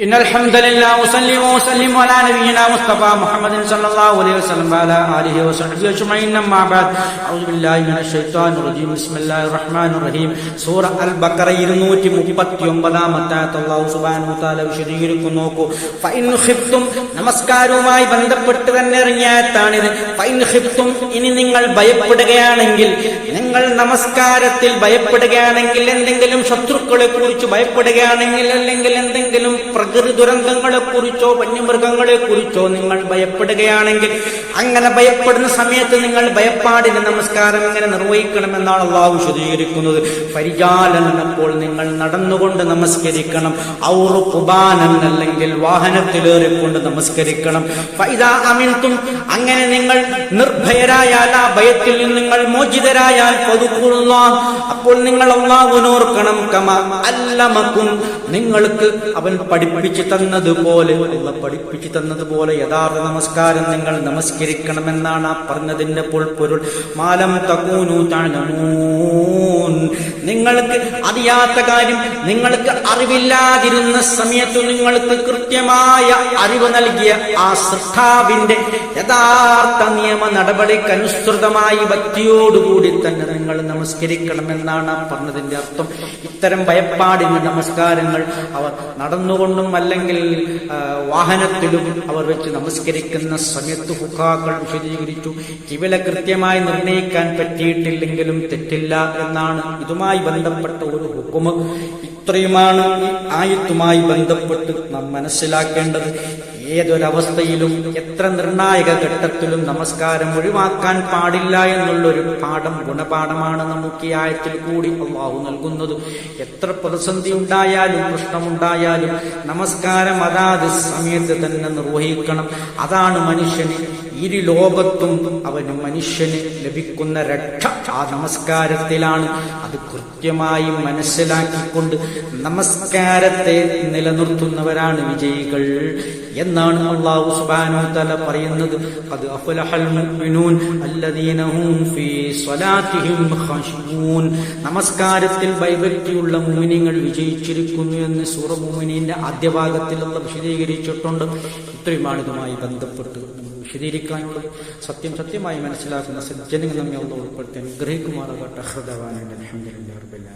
إن الحمد لله وسلم وسلم على نبينا مصطفى محمد صلى الله عليه وسلم وعلى آله وصحبه أجمعين أما بعد أعوذ بالله من الشيطان الرجيم بسم الله الرحمن الرحيم സൂറ അൽ ബക്കറ ഇരുന്നൂറ്റി മുപ്പത്തി ഒമ്പതാമത്താത്ത അള്ളാഹു സുബാനു താല വിശദീകരിക്കുന്നു നോക്കൂ ഫൈൻ ഖിഫ്തും നമസ്കാരവുമായി ബന്ധപ്പെട്ട് തന്നെ ഇറങ്ങിയാത്താണിത് ഫൈൻ ഖിഫ്തും ഇനി നിങ്ങൾ ഭയപ്പെടുകയാണെങ്കിൽ നിങ്ങൾ നമസ്കാരത്തിൽ ഭയപ്പെടുകയാണെങ്കിൽ എന്തെങ്കിലും ശത്രുക്കളെ കുറിച്ച് ഭയപ്പെടുകയാണെങ്കിൽ അല്ലെങ്കിൽ എന്തെങ്കിലും പ്രകൃതി ദുരന്തങ്ങളെക്കുറിച്ചോ വന്യമൃഗങ്ങളെക്കുറിച്ചോ നിങ്ങൾ ഭയപ്പെടുകയാണെങ്കിൽ അങ്ങനെ ഭയപ്പെടുന്ന സമയത്ത് നിങ്ങൾ ഭയപ്പാടിന് നമസ്കാരം ഇങ്ങനെ നിർവഹിക്കണമെന്നാണ് അള്ളാഹു വിശദീകരിക്കുന്നത്. പരിചാലനപ്പോൾ നിങ്ങൾ നടന്നുകൊണ്ട് നമസ്കരിക്കണം. ഔറു കുബാനൻ അല്ലെങ്കിൽ വാഹനത്തിലേറിക്കൊണ്ട് നമസ്കരിക്കണം. അമിൻതും അങ്ങനെ നിങ്ങൾ നിർഭയരായാൽ ആ ഭയത്തിൽ നിന്ന് നിങ്ങൾ മോചിതരായാൽ പതുക്കുള്ള അപ്പോൾ നിങ്ങൾ അള്ളാഹുനോർക്കണം കമ അല്ലമക്കും നിങ്ങൾക്ക് അവൻ പഠിപ്പിച്ചു തന്നതുപോലെ അല്ല പഠിപ്പിച്ചു തന്നതുപോലെ യഥാർത്ഥ നമസ്കാരം നിങ്ങൾ നമസ്കരിക്കണമെന്നാണ് ആ പറഞ്ഞതിന്റെ പൊൾപ്പൊരുൾ മാലം തകൂനു തഴമൂൻ നിങ്ങൾക്ക് അറിയാത്ത കാര്യം നിങ്ങൾക്ക് അറിവില്ലാതിരുന്ന സമയത്ത് നിങ്ങൾക്ക് കൃത്യമായ അറിവ് നൽകിയ ആ സൃഷ്ടാവിന്റെ യഥാർത്ഥ നിയമ നടപടിക്കനുസൃതമായി ഭക്തിയോടുകൂടി തന്നെ നിങ്ങൾ നമസ്കരിക്കണമെന്നാണ് പറഞ്ഞതിന്റെ അർത്ഥം. ഇത്തരം ഭയപ്പാടിന് നമസ്കാരങ്ങൾ അവർ നടന്നുകൊണ്ടും അല്ലെങ്കിൽ വാഹനത്തിലും അവർ വെച്ച് നമസ്കരിക്കുന്ന സമയത്ത് ഹുക്കാക്കൾ വിശദീകരിച്ചു. കിവില കൃത്യമായി നിർണയിക്കാൻ പറ്റിയിട്ടില്ലെങ്കിലും തെറ്റില്ല എന്നാണ് ഇതുമായി ബന്ധപ്പെട്ട ഒരു ഹുക്കുമ്. ഇത്രയുമാണ് ഈ ആയത്തുമായി ബന്ധപ്പെട്ട് നാം മനസ്സിലാക്കേണ്ടത്. ഏതൊരവസ്ഥയിലും എത്ര നിർണായക ഘട്ടത്തിലും നമസ്കാരം ഒഴിവാക്കാൻ പാടില്ല എന്നുള്ളൊരു പാഠം ഗുണപാഠമാണ് നമുക്ക് ഈ ആയത്തിൽ കൂടി അള്ളാഹു നൽകുന്നത്. എത്ര പ്രതിസന്ധി ഉണ്ടായാലും പ്രശ്നമുണ്ടായാലും നമസ്കാരം അതാത് സമയത്ത് തന്നെ നിർവഹിക്കണം. അതാണ് മനുഷ്യന് ഇരു ലോകത്തും അവന് മനുഷ്യന് ലഭിക്കുന്ന രക്ഷ ആ നമസ്കാരത്തിലാണ്. അത് കൃത്യമായി മനസ്സിലാക്കിക്കൊണ്ട് നമസ്കാരത്തെ നിലനിർത്തുന്നവരാണ് വിജയികൾ എന്നാണ് അള്ളാഹു സുബ്ഹാനഹു തല പറയുന്നത്. അത് നമസ്കാരത്തിൽ ഭയഭക്തിയുള്ള മുഅ്മിനീങ്ങൾ വിജയിച്ചിരിക്കുന്നു എന്ന് സൂറ മുഅ്മിനീന്റെ ആദ്യ ഭാഗത്തിലുള്ള വിശദീകരിച്ചിട്ടുണ്ട്. ഇത്രയുമാണ് ഇതുമായി ബന്ധപ്പെട്ട് വിശദീകരിക്കാനുള്ളത് സത്യം സത്യമായി മനസ്സിലാക്കുന്ന സജ്ജനങ്ങൾ നമ്മെ ഒന്ന് ഉൾപ്പെടുത്തി അനുഗ്രഹിക്കുമാറാകട്ടെ. ഹൃദവാനുണ്ട് അലഹമുല്ലാ